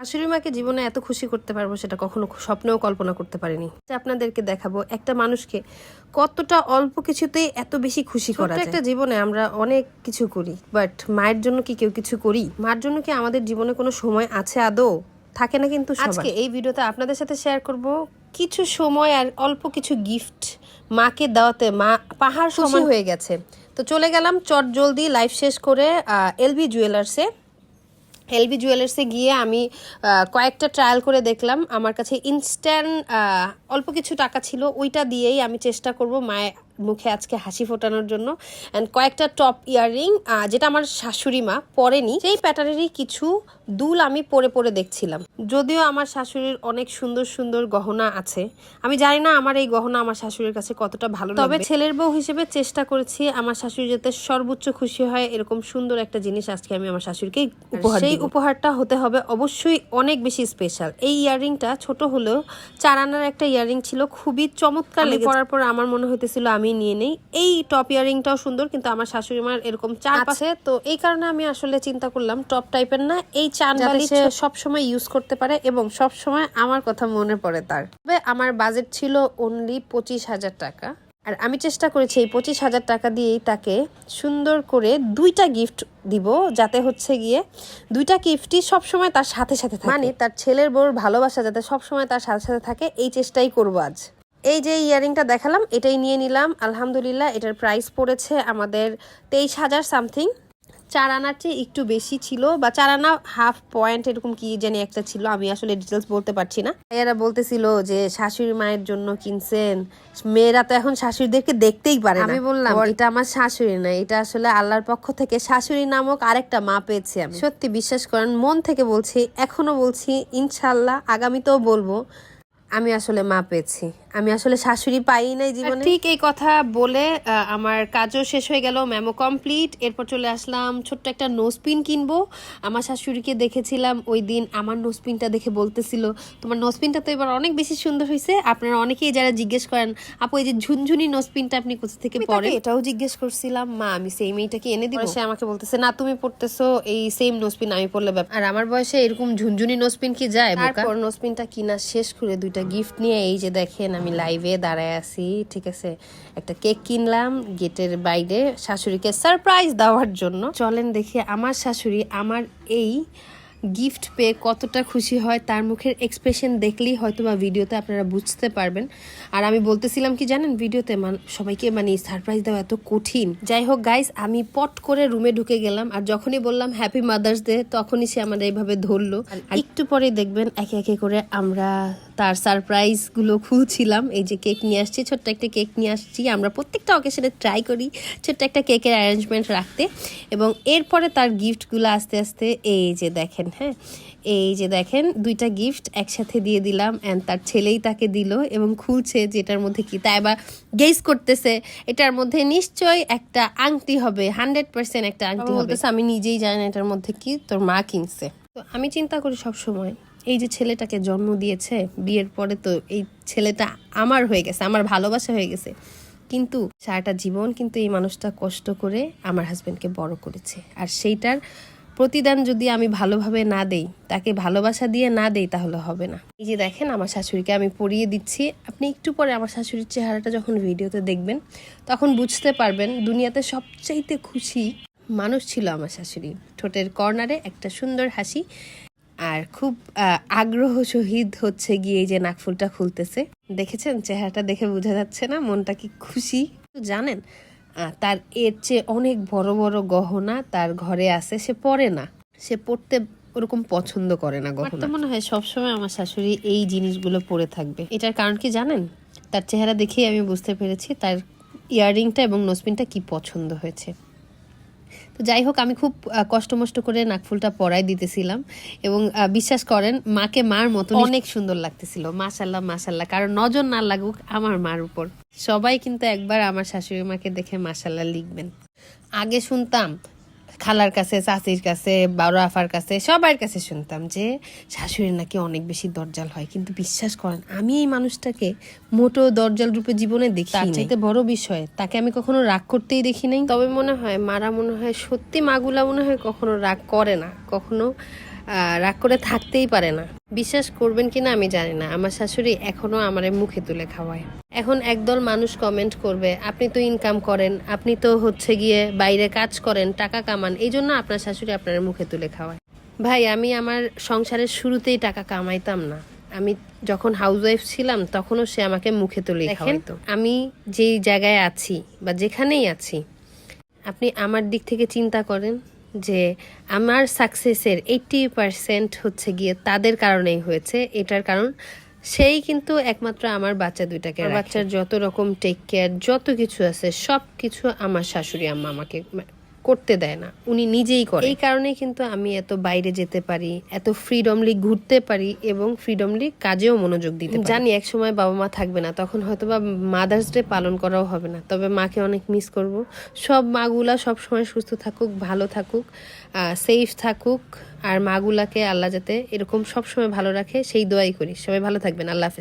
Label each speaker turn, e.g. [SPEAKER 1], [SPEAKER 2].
[SPEAKER 1] শাশুড়ি মাকে জীবনে এত খুশি করতে পারব সেটা কখনো স্বপ্নেও কল্পনা করতে পারিনি। আপনাদেরকে দেখাবো একটা মানুষকে কতটা অল্প কিছুতেই এত বেশি খুশি করা যায়। একটা জীবনে আমরা অনেক কিছু করি বাট মায়ের জন্য কি কেউ কিছু করি? মার জন্য কি আমাদের জীবনে কোনো সময় আছে আদৌ? থাকে না কিন্তু আজকে এই ভিডিওতে আপনাদের সাথে শেয়ার করব কিছু সময় আর অল্প কিছু গিফট মাকে দেওয়াতে মা পাহাড় সমান হয়ে গেছে। তো চলে গেলাম চট জলদি লাইফ শেষ করে এলবি জুয়েলার্সে এলবি জুয়েলার্সে গিয়ে আমি কয়েকটা ট্রায়াল করে দেখলাম। আমার কাছে ইনস্ট্যান্ট অল্প কিছু টাকা ছিল ওইটা দিয়েই আমি চেষ্টা করব মায়ের মুখে আজকে হাসি ফোটানোর জন্য। অ্যান্ড কয়েকটা টপ ইয়াররিং যেটা আমার শাশুড়ি মা পরেনি সেই প্যাটার্নেরই কিছু দুল আমি পরে পরে দেখছিলাম। যদিও আমার শাশুড়ির অনেক সুন্দর সুন্দর গহনা আছে আমি জানি না আমার এই গহনা আমার শাশুড়ির কাছে কতটা ভালো তবে ছেলের বউ হিসেবে চেষ্টা করেছি আমার শাশুড়ি যাতে সর্বোচ্চ খুশি হয় এরকম সুন্দর একটা জিনিস আজকে আমি আমার শাশুড়িকে উপহার সেই উপহারটা হতে হবে। অবশ্যই অনেক বেশি স্পেশাল এই ইয়াররিংটা ছোট হলেও চার আনার একটা ইয়াররিং ছিল খুবই চমৎকার লেগে পরার পর আমার মনে হইতেছিল আমি নিয়ে নেই। এই টপ ইয়ারিংটাও সুন্দর কিন্তু আমার শাশুড়ি মার এরকম চার আছে তো এই কারণে আমি আসলে চিন্তা করলাম টপ টাইপের না এই চান বালি সব সময় ইউজ করতে পারে এবং সব সময় আমার কথা মনে পড়ে তার। তবে আমার বাজেট ছিল অনলি পঁচিশ হাজার টাকা। আর আমি চেষ্টা করেছি এই পঁচিশ হাজার টাকা দিয়েই তাকে সুন্দর করে দুইটা গিফট দিব, যাতে হচ্ছে গিয়ে দুইটা গিফটই সবসময় তার সাথে সাথে থাকে। মানে তার ছেলের বউর ভালোবাসা যাতে সবসময় তার সাথে সাথে থাকে, এই চেষ্টাই করব আজ। এই যে ইয়ারিংটা দেখালাম, এটাই নিয়ে নিলাম। আলহামদুলিল্লাহ, এটার প্রাইস পড়েছে আমাদের তেইশ হাজার সামথিং চার আনার চেয়ে একটু বেশি ছিল বা চার আনা হাফ পয়েন্ট এরকম কি জানি একটা ছিল আমি আসলে ডিটেলস বলতে পারছি না। এরা বলতেছিল যে শাশুড়ি মায়ের জন্য কিনছেন। মেয়েরা তো এখন শাশুড়িদেরকে দেখতেই পারে আমি বললাম এটা আমার শাশুড়ি না এটা আসলে আল্লাহর পক্ষ থেকে শাশুড়ি নামক আরেকটা মা পেয়েছি আমি। সত্যি বিশ্বাস করেন মন থেকে বলছি এখনও বলছি ইনশাল্লাহ আগামীতেও বলব আমি আসলে মা পেয়েছি। আমি আসলে শাশুড়ি পাই নাই জীবনে। ঠিক এই কথা বলে আমার কাজও শেষ হয়ে গেল মেমো কমপ্লিট এরপর চলে আসলাম ছোট্ট একটা নোজপিন কিনবো। আমার শাশুড়িকে দেখেছিলাম ওই দিন আমার নোজপিনটা দেখে বলতেছিল তোমার নোজপিনটা তো এবার অনেক বেশি সুন্দর হয়েছে আপনারা অনেকেই যারা জিজ্ঞেস করেন আপু এই যে ঝুনঝুনি নোজপিনটা আপনি কোথা থেকে পরে এটাও জিজ্ঞেস করছিলাম মা আমি সেম এইটাকে এনে দিব? সে আমাকে বলতেছে না তুমি পড়তেছো এই সেম নোজপিন আমি পড়লে ব্যাপার আর আমার বয়সে এরকম ঝুনঝুনি নোজপিন কি যায় তারপর নোজপিনটা কিনা শেষ করে দুইটা গিফট নিয়ে এই যে দেখেন আমি লাইভে দাঁড়ায় আছি, ঠিক আছে? একটা কেক কিনলাম, গেটের বাইরে, শাশুড়িকে সারপ্রাইজ দেওয়ার জন্য। চলেন দেখি, আমার শাশুড়ি, আমার এই গিফট পেয়ে কতটা খুশি হয় তার মুখের এক্সপ্রেশন দেখলেই হয়তো বা ভিডিওতে আপনারা বুঝতে পারবেন। আর আমি বলতেছিলাম কি জানেন ভিডিওতে মান সবাইকে মানে সারপ্রাইজ দেওয়া এত কঠিন। যাই হোক গাইস আমি পট করে রুমে ঢুকে গেলাম আর যখনই বললাম হ্যাপি মাদার্স ডে তখনই সে আমার এইভাবে ধরলো। আর একটু পরে দেখবেন একে একে করে আমরা তার সারপ্রাইজগুলো খুলছিলাম এই যে কেক নিয়ে আসছি ছোট্ট একটা কেক নিয়ে আসছি। আমরা প্রত্যেকটা অকেশনে ট্রাই করি ছোট্ট একটা কেকের অ্যারেঞ্জমেন্ট রাখতে। এবং এরপরে তার গিফটগুলো আস্তে আস্তে এই যে দেখেন হ্যাঁ এই যে দেখেন দুইটা গিফট একসাথে দিয়ে দিলাম অ্যান্ড তার ছেলেই তাকে দিল এবং খুলছে যেটার মধ্যে কি তাই আবার গেস করতেছে। এটার মধ্যে নিশ্চয়ই একটা আংটি হবে হান্ড্রেড পার্সেন্ট একটা আংটি হবে। আমি নিজেই জানি না এটার মধ্যে কি তোর মা কিনছে। তো আমি চিন্তা করি সব সময় এই যে ছেলেটাকে জন্ম দিয়েছে বিয়ের পরে তো এই ছেলেটা আমার হয়ে গেছে আমার ভালোবাসা হয়ে গেছে। কিন্তু সারাটা জীবন কিন্তু এই মানুষটা কষ্ট করে আমার হাজবেন্ডকে বড় করেছে। আর সেইটার প্রতিদান যদি আমি ভালোভাবে না দেই, তাকে ভালোবাসা দিয়ে না দেই তাহলে হবে না। এই যে দেখেন আমার শাশুড়িকে আমি পরিয়ে দিচ্ছি। আপনি একটু পরে আমার শাশুড়ির চেহারাটা যখন ভিডিওতে দেখবেন, তখন বুঝতে পারবেন দুনিয়াতে সবচাইতে খুশি মানুষ ছিল আমার শাশুড়ি। ঠোঁটের কর্নারে একটা সুন্দর হাসি আর খুব আগ্রহ সহিত হচ্ছে গিয়ে যে নাকফুলটা খুলতেছে। দেখেছেন? চেহারাটা দেখে বোঝা যাচ্ছে না, মনটা কি খুশি? জানেন তার এর চেয়ে অনেক বড় বড় গহনা তার ঘরে আছে সে পরে না। সে পড়তে ওরকম পছন্দ করে না গহনা। মনে হয় সবসময় আমার শাশুড়ি এই জিনিসগুলো পরে থাকবে। এটার কারণ কি জানেন? তার চেহারা দেখেই আমি বুঝতে পেরেছি তার ইয়াররিংটা এবং নসপিনটা কি পছন্দ হয়েছে। তো যাই হোক, আমি খুব কষ্ট মষ্ট করে নাকফুলটা পরাই দিতেছিলাম এবং বিশ্বাস করেন, মাকে মার মতো অনেক সুন্দর লাগতেছিল মাশাল্লাহ মাশাল্লাহ কারণ নজর না লাগুক আমার মার উপর। সবাই কিন্তু একবার আমার শাশুড়ি মাকে দেখে মাশাল্লাহ লিখবেন। আগে শুনতাম খালার কাছে চাচির কাছে বারো আফার কাছে সবার কাছে শুনতাম যে শাশুড়ি নাকি অনেক বেশি দরজাল হয়। কিন্তু বিশ্বাস করেন আমি এই মানুষটাকে মোটো দরজাল রূপে জীবনে দেখি তার চাইতে বড় বিষয় তাকে আমি কখনো রাগ করতেই দেখি নাই। তবে মনে হয় মারা মনে হয় সত্যি মাগুলা মনে হয় কখনো রাগ করে না। কখনো রাগ করে থাকতেই পারে না। বিশ্বাস করবেন কিনা আমি জানি না। আমার শাশুড়ি এখনও আমার মুখে তুলে খাওয়ায়। এখন একদল মানুষ কমেন্ট করবে আপনি তো ইনকাম করেন আপনি তো হচ্ছে গিয়ে বাইরে কাজ করেন টাকা কামান। এই জন্য আপনার শাশুড়ি আপনার মুখে তুলে খাওয়ায়। ভাই আমি আমার সংসারের শুরুতেই টাকা কামাইতাম না। আমি যখন হাউস ওয়াইফ ছিলাম তখনও সে আমাকে মুখে তুলে খাওয়াইতো। আমি যেই জায়গায় আছি বা যেখানেই আছি আপনি আমার দিক থেকে চিন্তা করেন। যে আমার সাকসেসের এইট্টি পার্সেন্ট হচ্ছে গিয়ে তাদের কারণেই হয়েছে। এটার কারণ সেই কিন্তু একমাত্র আমার বাচ্চা দুইটাকে বাচ্চার যত রকম টেক কেয়ার যত কিছু আছে সব কিছু আমার শাশুড়ি আম্মা আমাকে করতে দেয় না উনি নিজেই করে। এই কারণেই কিন্তু আমি এত বাইরে যেতে পারি এত ফ্রিডমলি ঘুরতে পারি এবং ফ্রিডমলি কাজেও মনোযোগ দিতে জানি এক সময় বাবা মা থাকবে না তখন হয়তো বা মাদার্স ডে পালন করাও হবে না তবে মাকে অনেক মিস করব। সব মাগুলা সব সময় সুস্থ থাকুক ভালো থাকুক সেফ থাকুক আর মাগুলাকে আল্লাহ যাতে এরকম সব সময় ভালো রাখে সেই দোয়াই করি। সবাই ভালো থাকবেন আল্লাহ হাফেজ।